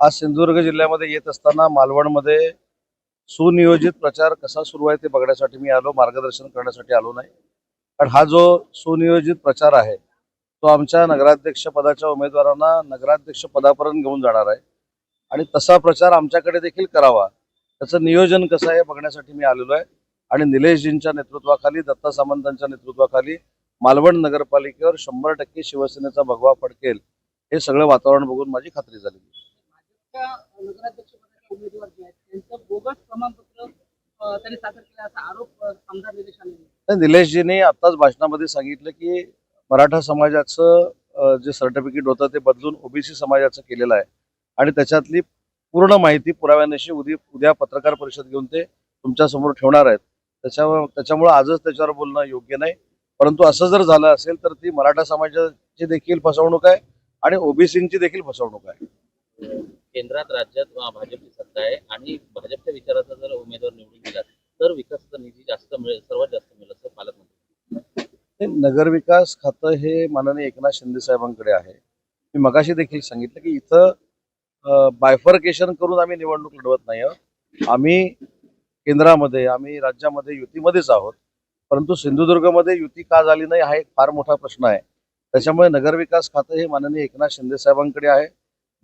आज सिंधुदुर्ग जिल्ह्यामध्ये येत असताना मालवणमध्ये सुनियोजित प्रचार कसा सुरू आहे ते बघण्यासाठी मी आलो मार्गदर्शन करण्यासाठी आलो नाही. कारण हा जो सुनियोजित प्रचार आहे तो आमच्या नगराध्यक्ष पदाच्या उमेदवारांना नगराध्यक्ष पदापर्यंत घेऊन जाणार आहे. आणि तसा प्रचार आमच्याकडे देखील करावा त्याचं नियोजन कसं आहे बघण्यासाठी मी आलेलो आहे. आणि निलेशजींच्या नेतृत्वाखाली दत्ता सामंतांच्या नेतृत्वाखाली मालवण नगरपालिकेवर शंभर टक्के शिवसेनेचा भगवा फडकेल हे सगळं वातावरण बघून माझी खात्री झाली नगराध्यक्षपदाचे उमेदवार जे आहेत. त्यांचं बोगस प्रमाणपत्र त्यांनी सादर केलं असा आरोप आमदार निलेश निलेशजींनी आत्ताच भाषणामध्ये सांगितलं की मराठा समाजाचं जे सर्टिफिकेट होतं ते बदलून ओबीसी समाजाचं केलेलं आहे. आणि त्याच्यातली पूर्ण माहिती पुराव्यानिशी उद्या उद्या पत्रकार परिषद घेऊन ते तुमच्यासमोर ठेवणार आहेत. त्याच्यावर त्याच्यामुळे आजच त्याच्यावर बोलणं योग्य नाही. परंतु असं जर झालं असेल तर ती मराठा समाजाची देखील फसवणूक आहे आणि ओबीसींची देखील फसवणूक आहे. केंद्रात राज्यात भाजपची सत्ता आहे आणि भाजपच्या विचाराचा जर उमेदवार निवडून दिला तर विकासाचा निधी जास्त मिळेल सर्वात जास्त मिळेल असं पालकमंत्री नगरविकास खातं हे माननीय एकनाथ शिंदे साहेबांकडे आहे. मी मगाशी देखील सांगितलं की इथं बायफर्केशन करून आम्ही निवडणूक लढवत नाही आहोत. आम्ही केंद्रामध्ये आम्ही राज्यामध्ये युतीमध्येच आहोत. परंतु सिंधुदुर्गमध्ये युती का झाली नाही हा एक फार मोठा प्रश्न आहे. त्याच्यामुळे नगरविकास खातं हे माननीय एकनाथ शिंदे साहेबांकडे आहे.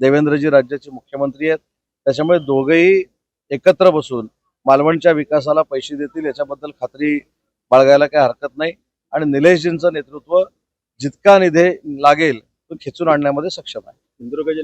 देवेंद्रजी राज्याचे मुख्यमंत्री आहेत. त्याच्यामुळे दोघेही एकत्र बसून मालवणच्या विकासाला पैसे देतील याच्याबद्दल खात्री बाळगायला काही हरकत नाही. आणि निलेशजींचं नेतृत्व जितका निधी लागेल तो खेचून आणण्यामध्ये सक्षम आहे. सिंधुदुर्ग जिल्ह्यात